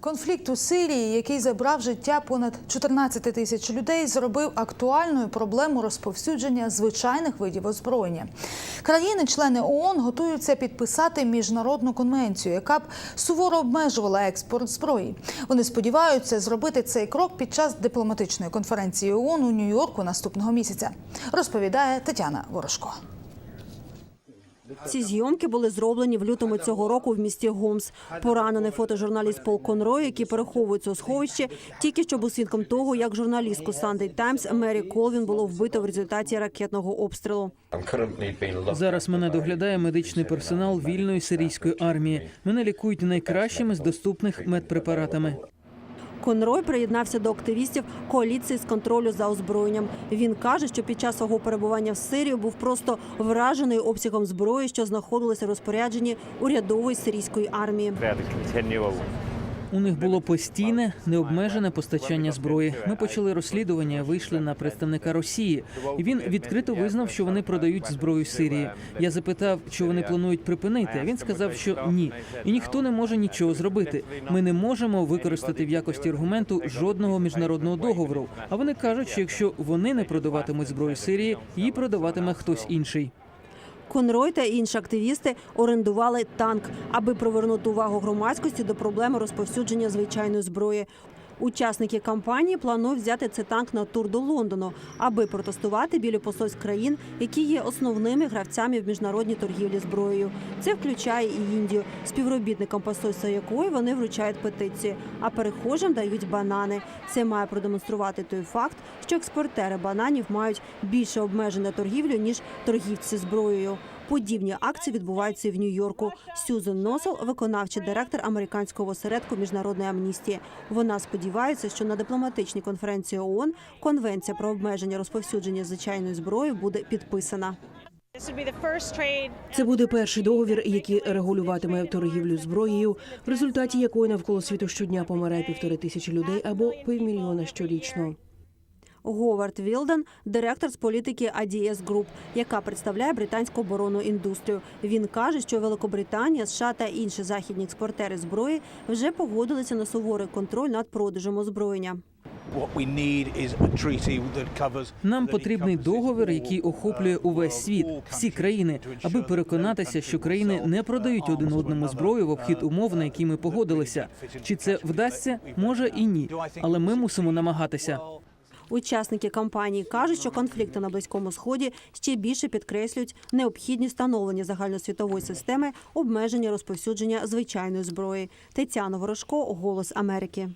Конфлікт у Сирії, який забрав життя понад 14 тисяч людей, зробив актуальною проблему розповсюдження звичайних видів озброєння. Країни-члени ООН готуються підписати міжнародну конвенцію, яка б суворо обмежувала експорт зброї. Вони сподіваються зробити цей крок під час дипломатичної конференції ООН у Нью-Йорку наступного місяця. Розповідає Тетяна Ворожко. Ці зйомки були зроблені в лютому цього року в місті Гомс. Поранений фотожурналіст Пол Конрой, який переховується у сховищі, тільки що був свідком того, як журналістку Sunday Times Мері Колвін було вбито в результаті ракетного обстрілу. Зараз мене доглядає медичний персонал вільної сирійської армії. Мене лікують найкращими з доступних медпрепаратами. Конрой приєднався до активістів коаліції з контролю за озброєнням. Він каже, що під час свого перебування в Сирії був просто вражений обсягом зброї, що знаходилися в розпорядженні урядової сирійської армії. У них було постійне необмежене постачання зброї. Ми почали розслідування, вийшли на представника Росії. І він відкрито визнав, що вони продають зброю Сирії. Я запитав, чи вони планують припинити. Він сказав, що ні, і ніхто не може нічого зробити. Ми не можемо використати в якості аргументу жодного міжнародного договору. А вони кажуть, що якщо вони не продаватимуть зброю Сирії, її продаватиме хтось інший. Конрой та інші активісти орендували танк, аби привернути увагу громадськості до проблеми розповсюдження звичайної зброї. Учасники кампанії планують взяти цей танк на тур до Лондону, аби протестувати біля посольств країн, які є основними гравцями в міжнародній торгівлі зброєю. Це включає і Індію, співробітникам посольства якої вони вручають петиції, а перехожим дають банани. Це має продемонструвати той факт, що експортери бананів мають більше обмежень на торгівлю ніж торгівці зброєю. Подібні акції відбуваються і в Нью-Йорку. Сюзен Носел, виконавчий директор американського осередку міжнародної амністії. Вона сподівається, що на дипломатичній конференції ООН конвенція про обмеження розповсюдження звичайної зброї буде підписана. Це буде перший договір, який регулюватиме торгівлю зброєю, в результаті якої навколо світу щодня помирає півтори тисячі людей або півмільйона щорічно. Говард Вілден, директор з політики ADS Group, яка представляє британську оборонну індустрію. Він каже, що Великобританія, США та інші західні експортери зброї вже погодилися на суворий контроль над продажем озброєння. Нам потрібний договір, який охоплює увесь світ, всі країни, аби переконатися, що країни не продають один одному зброю в обхід умов, на які ми погодилися. Чи це вдасться? Може і ні, але ми мусимо намагатися. Учасники кампанії кажуть, що конфлікти на близькому сході ще більше підкреслюють необхідність встановлення загальносвітової системи обмеження розповсюдження звичайної зброї. Тетяна Ворожко, Голос Америки.